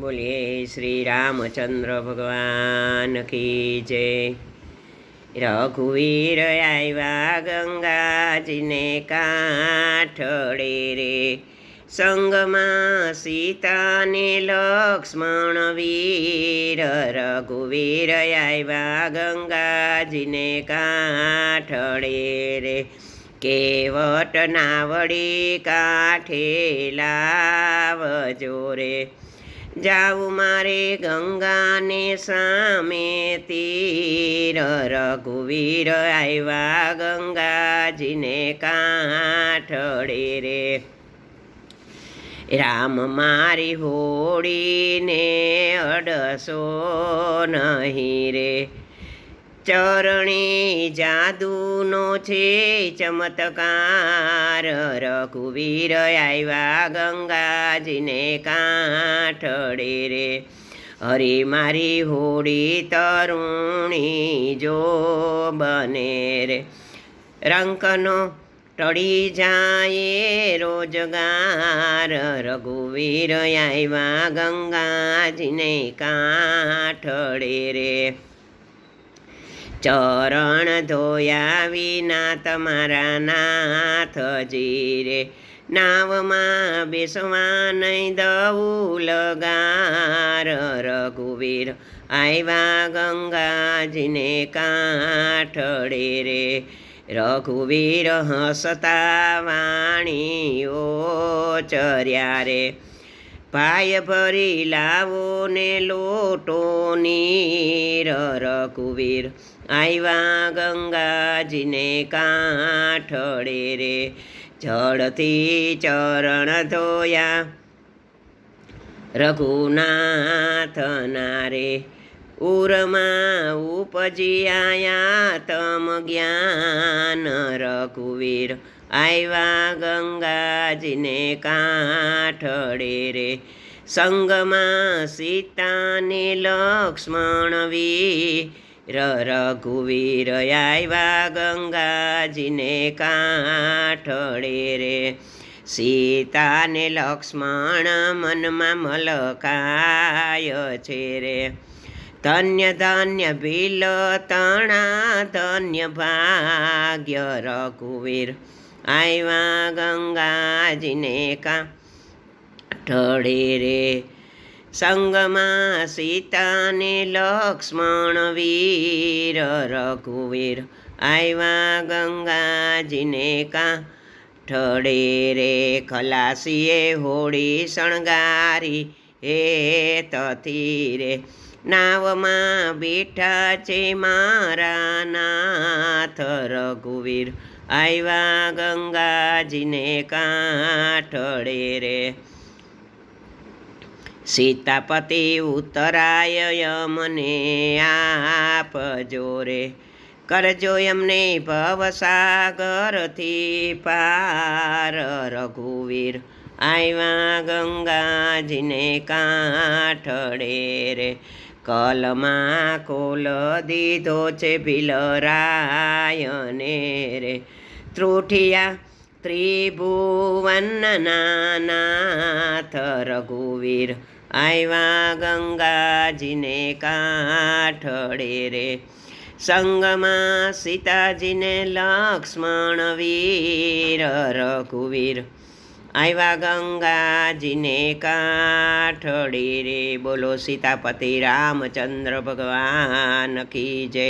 બોલીએ શ્રી રામચંદ્ર ભગવાન કી જય. રઘુવીર આવ્યા ગંગાજીને કાંઠળે રે. સંગમાં સીતાને લક્ષ્મણ વીર, રઘુવીર આવ્યા ગંગાજીને કાંઠળે રે. કેવટ નાવડી કાંઠે લાવજો રે. જાવું મારે ગંગાને સામે તીર. રઘુવીર આવ્યા ગંગાજીને કાંઠળે રે. રામ મારી હોડીને અડસો નહીં રે. ચરણી જાદુનો છે ચમત્કાર. રઘુવીર આવ્યા ગંગાજીને કાંઠડે રે. હરી મારી હોડી તરુણી જો બને રે. રંકનો ટળી જાય રોજગાર. રઘુવીર આવ્યા ગંગાજીને કાંઠડે રે. ચરણ ધોયા વિના તમારા નાથજી રે નાવમાં બેસવા નહીં દઉં લગાર રઘુવીર આવ્યા ગંગાજીને કાંઠળે રે રઘુવીર હસતા વાણીઓ ચર્યા રે ભાઈ ભરી લાવો ને લોટો નીર, રઘુવીર. આવ્યા ગંગાજીને કાંઠળે રે, જળથી ચરણ ધોયા. રઘુનાથના રે, ઉરમાં ઉપજી આયા તમ જ્ઞાન, રઘુવીર. આવ્યા ગંગાજીને કાંઠળે રે. સંગમાં સીતાને લક્ષ્મણ વીર રઘુવીર આવ્યા ગંગાજીને કાંઠળે રે. સીતાને લક્ષ્મણ મનમાં મલકાય છે રે. ધન્ય ધન્ય ભીલ તણા ધન્ય ભાગ્ય રઘુવીર. આવ્યા ગંગાજીને કા ઠળે રે. સંગમાં સીતાને લક્ષ્મણ વીર, રઘુવીર આવ્યા ગંગાજીને કા ઠળે રે. ખલાસીએ હોળી શણગારી હે તથી રે નાવમાં બેઠા છે મારા નાથ, રઘુવીર આવ્યા ગંગાજીને કાંઠળે રે. સીતાપતિ ઉતરાય યમને આપજો રે. કરજો એમને ભવસાગરથી પાર રઘુવીર. આવ્યા ગંગાજીને કાંઠળે રે. કલમાં કોલ દીધો છે ભીલરાયને રે. ત્રુઠિયા ત્રિભુવનના નાથ રઘુવીર આવ્યા ગંગાજીને કાંઠળે રે સંગમાં સીતાજીને લક્ષ્મણ વીર રઘુવીર આવ્યા ગંગાજીને કાંઠળી રે બોલો સીતાપતિ રામચંદ્ર ભગવાન કી જય